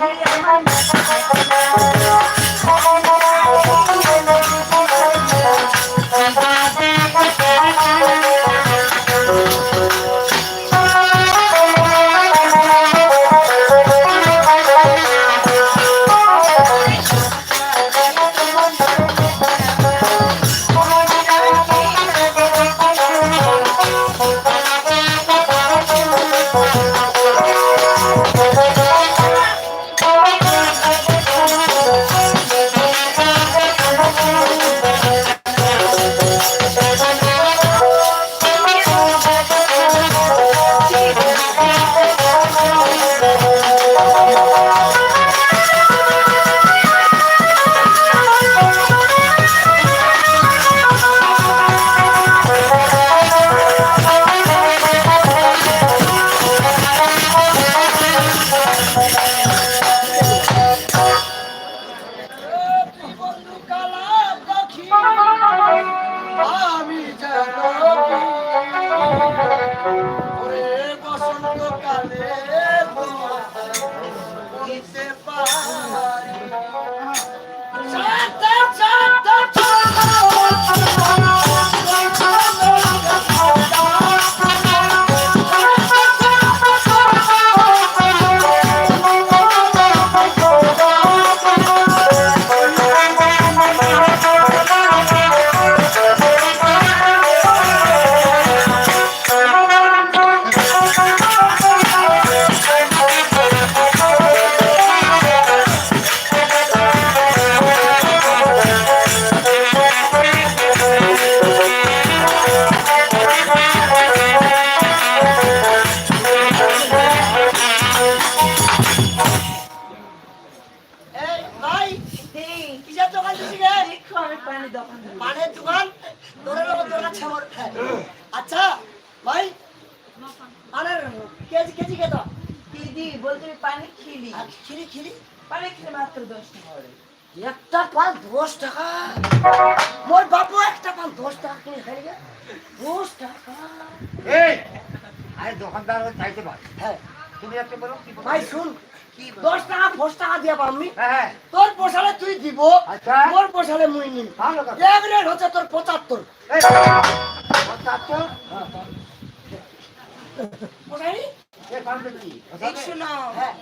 Bana yaman পানি দোকান দিবি। পানের দোকান? তোর দোকান ছামর আচ্ছা ভাই? পানের কেজি কেজি কত দিদি বলতে পানি খিলি। আর খিরি খিরি পানি খেলে মাত্র দশ টাকা একটা পান দশ টাকা। মোর বাপু একটা পান দশ টাকা কিনে খাই গে। দশ টাকা। এই আরে দোকানদার চাইতে পার। হ্যাঁ। তুমি একটা বলো? ভাই শুন। দশ টাকা দশ টাকা দিয়ে পাবনি হ্যাঁ হ্যাঁ। তোর পোষালে তুই দিব আচ্ছা। মোর পোষালে মুই নিন রেট হচ্ছে তোর পঁচাত্তর। হ্যাঁ।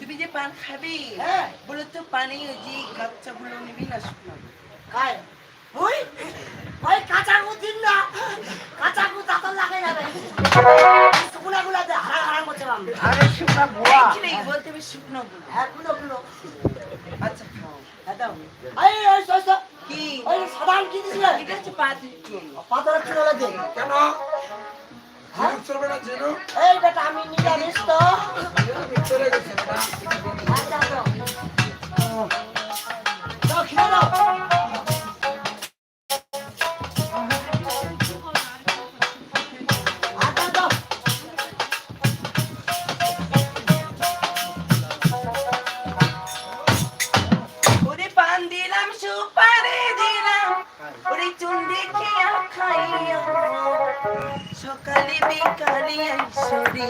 তুমি যে পান খাবি হ্যাঁ। বলে তো পানি ওই যে কাচ্চা গুলো নিবি না শুকনো। খায় মুই ওই কাঁচা গু দিন না। কাঁচা গু দাঁতন লাগে যাবে শুকনা গুলা দে হারা হারা করছে আমি আরে শুকনা বুয়া এই বলতে আমি শুকনো গুলো হ্যাঁ গুলো গুলো আচ্ছা খাও। হ্যাঁ দাও। এই ওই সই কি? ওই সাধারণ কি দিছিলে এটা হচ্ছে পাতির চুল। পাথরের চুলে দে কেন? হ্যাঁ? এই বেটা আমি নিরামিষ তো। আচ্ছা চুন্ডি খেয়া খাইয়া সকালে বিকালে আইসরি।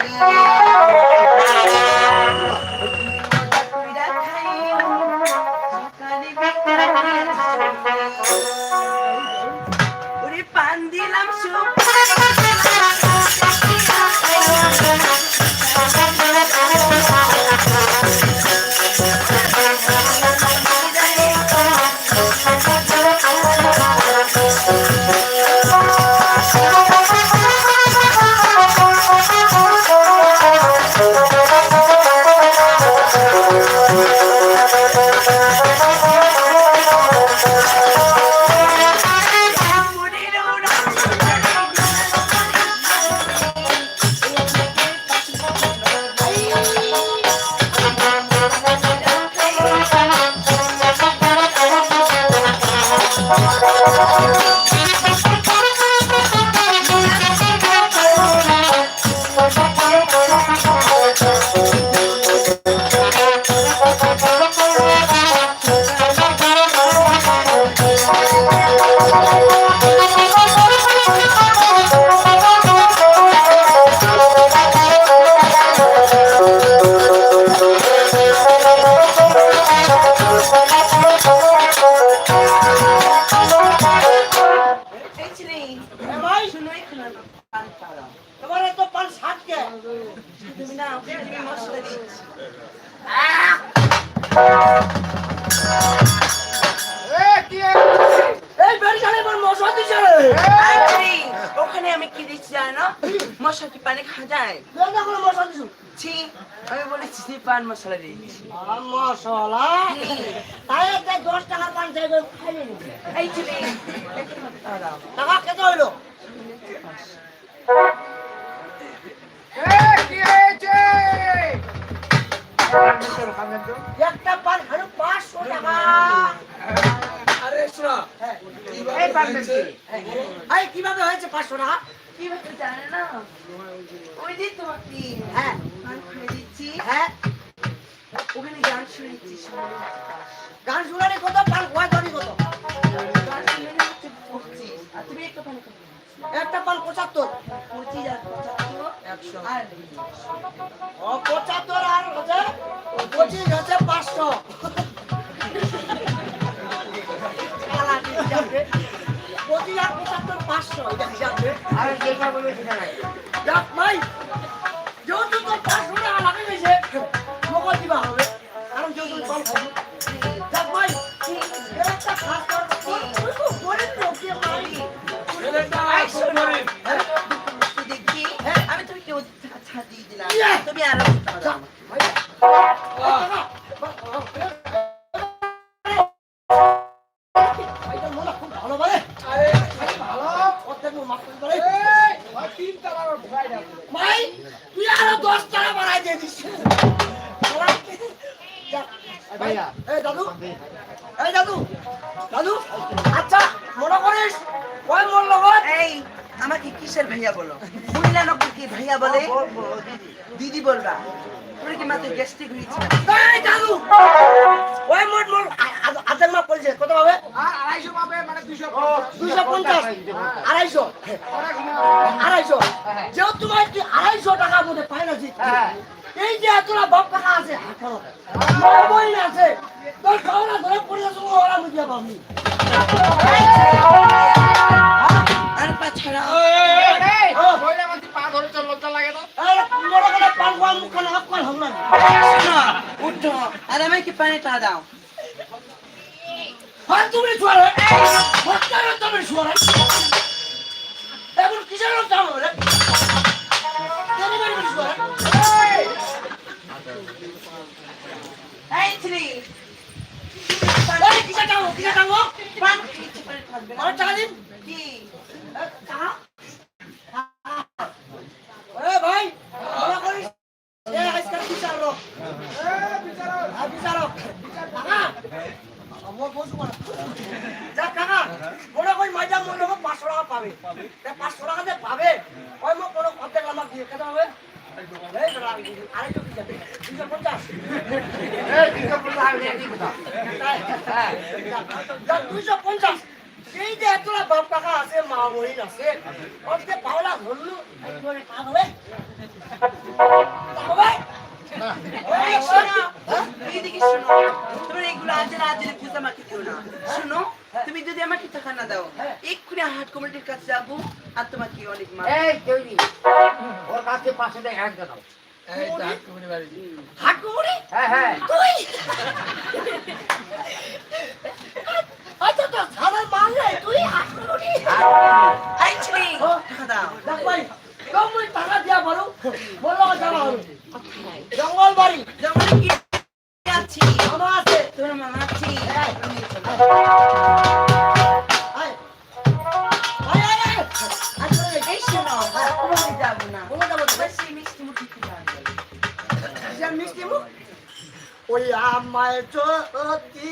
ভাই তোমার এত পান সাত কে তুমি না তুমি মশলা দিচ্ছি ওখানে আমি কি দেখছি জানো মশলা কি পানি খাওয়া যায় ছি আমি বলেছি পান মশলা দিয়ে আর মশলা দশ টাকা পান চাইবে এই ছেলে টাকা কত হইল পারবেন? কীভাবে হয়েছে পাঁচশো টাকা? জানে না? ওই তোমাকে হ্যাঁ। খুলে দিচ্ছি। হ্যাঁ। ওখানে গান শুনেছি গান শুনানি কত কত? গান শুনে হচ্ছে পঁচিশ আর তুমি একটা পান একটা পান পঁচাত্তর। পঁচিশ আর পঁচাত্তর। একশো। আর ও পঁচাত্তর আর হচ্ছে পঁচিশ হচ্ছে পাঁচশো। পঁচিশ আর পঁচাত্তর পাঁচশো এটা হিসাব দে। আরে যেটা বলবে সেটা নাই। যাক ভাই যেহেতু তোর পাঁচশো টাকা লাগে গেছে মোকল দিবা হবে কারণ যেহেতু কম খাব যাক ভাই একটা খাস দেখি হ্যাঁ। আমি তুমি কেউ দিয়ে দিলাম ইয়ে। তুমি আরও ভাইয়া বলে? দিদি। বলবা। তোর কি মাথায় গ্যাস্ট্রিক হয়েছে এই দাদু! ওই মোট মোর আধেক মাপ পড়েছে কত পাবে? আর আড়াইশো পাবে মানে দুশো দুইশো পঞ্চাশ। আড়াইশো? আড়াইশো? যেহেতু তোমার তুই আড়াইশো টাকার মধ্যে পাইনাছি হ্যাঁ। এই যে তোরা বাপ টাকা আছে বই আছে। তোর খাওয়া ধরে পড়ে যাচ্ছে ওরা বুঝিয়ে পাবনি। আর পাছাড়া উঠো আর আমাকে পানিটা দাও তুমি বাচ্চারা তুমি শুয়ারে এখন কিসের লোক জানো রে এই এই কিসের জানো কিসের না আমার টাকা দিন কি কাহা এ ভাই বলা করিস এ আজকে বিচার রো আর বিচার রো কাকা আমার বসু মারা যা কাকা মনে করি মাইজা মনে হোক পাঁচশো টাকা পাবে পাঁচশো টাকা যে পাবে ওই মো কোনো অর্ধেক আমার দিয়ে পঞ্চাশ এই যে এতটা বাপ টাকা আছে মা বহিন আছে অর্ধেক পাওলা ধরলু কাজ হবে হবে এই শোনো। তোমরা এগুলো আজ রাত দিলে পূজা মাকে কেউ না। শোনো তুমি যদি আমাকে টাকা না দাও এক্ষুনি হাট কমিটির কাছে যাব আর তোমাকে অনেক মার এই তৈরি ওর কাছে পাশে দেয় এক দাও। হ্যাঁ হ্যাঁ। আচ্ছা দাও। দেখ জঙ্গল বাড়ি। জঙ্গলে কি বলো যাব বেশি মিষ্টি মুখি ওই আমায় চতি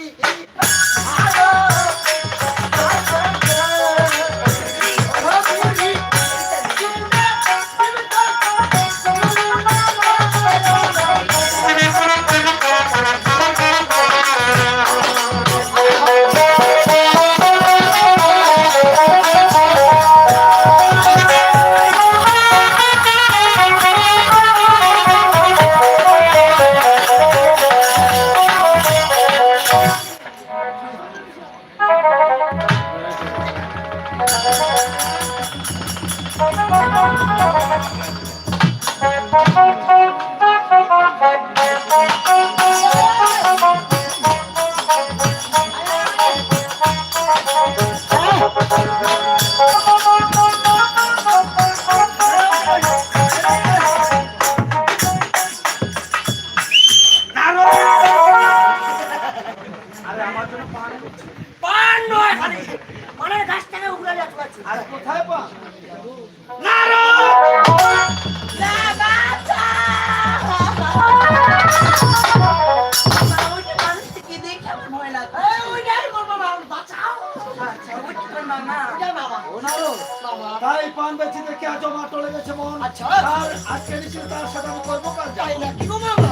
তাই পান বেচি দেখে আজ মা টলে গেছে মন? আচ্ছা। আর আজকে নিশ্চিত তার সাথে আমি করব কাজ। তাই না কি গো মামা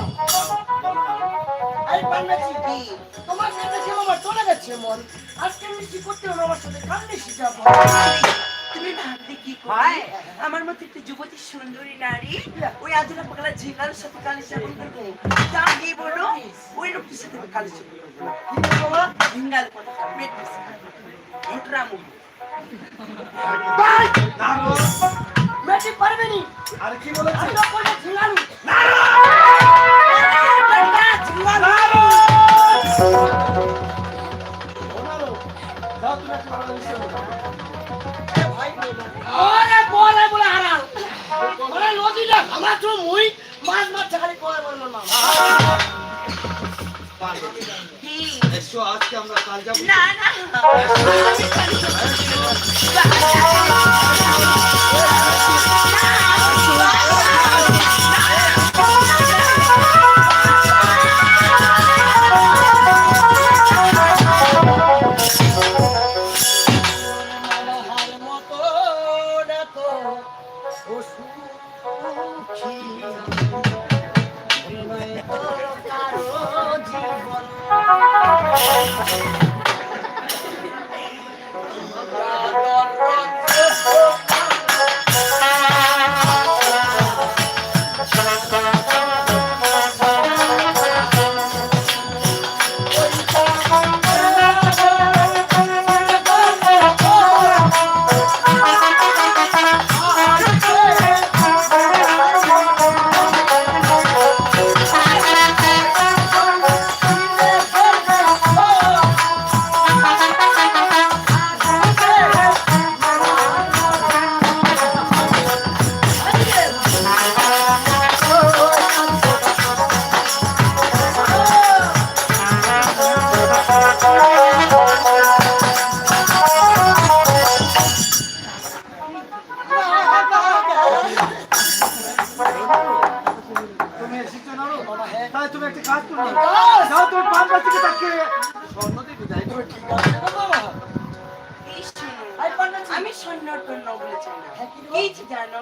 এই পান্নাছি কি? তোমার সাথে ছিল আমার চলে গেছে মন। আজকে মিষ্টি করতে হলো আমার সাথে। কান্দি শিখাবো তুমি ভাবতে কি করে? আমার মতো একটা যুবতী সুন্দরী নারী ওই আজরা পাগলা ঝিঙ্গার সাথে কালি করব? যা কি বলো ওই লোকটির সাথে কালি চাপন করব কি ঝিঙ্গাল কথা মুখ না মেটি পারবে নি। আর কি বলেছে? মুই মাছ মাছ খালি কয় বলে মামা কি এসো আজকে আমরা কাল যাব। না না। আমি সৈন্য টন্য বলেছি কি জানো?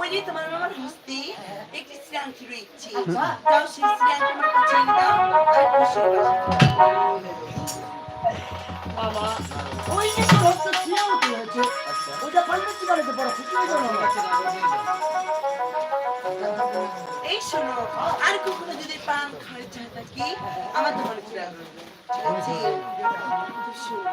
ওই যে তোমার মামার হস্তে একটি শ্রীয়াঙ্কি রয়েছে। আচ্ছা। যাও সেই শ্রীয়াঙ্কি আমার কাছে এনে দাও আর খুশি যাও। বাবা ওই যে তোর হস্ত ছিঁড়ে উঠে হয়েছে ওইটা বাড়িতে বড় খুশি হয়ে যাবে। এই শোনো আর কখনো যদি পান খাওয়ার চাই থাকি আমার দোকানে চলে ঠিক আছে? তো শোনো,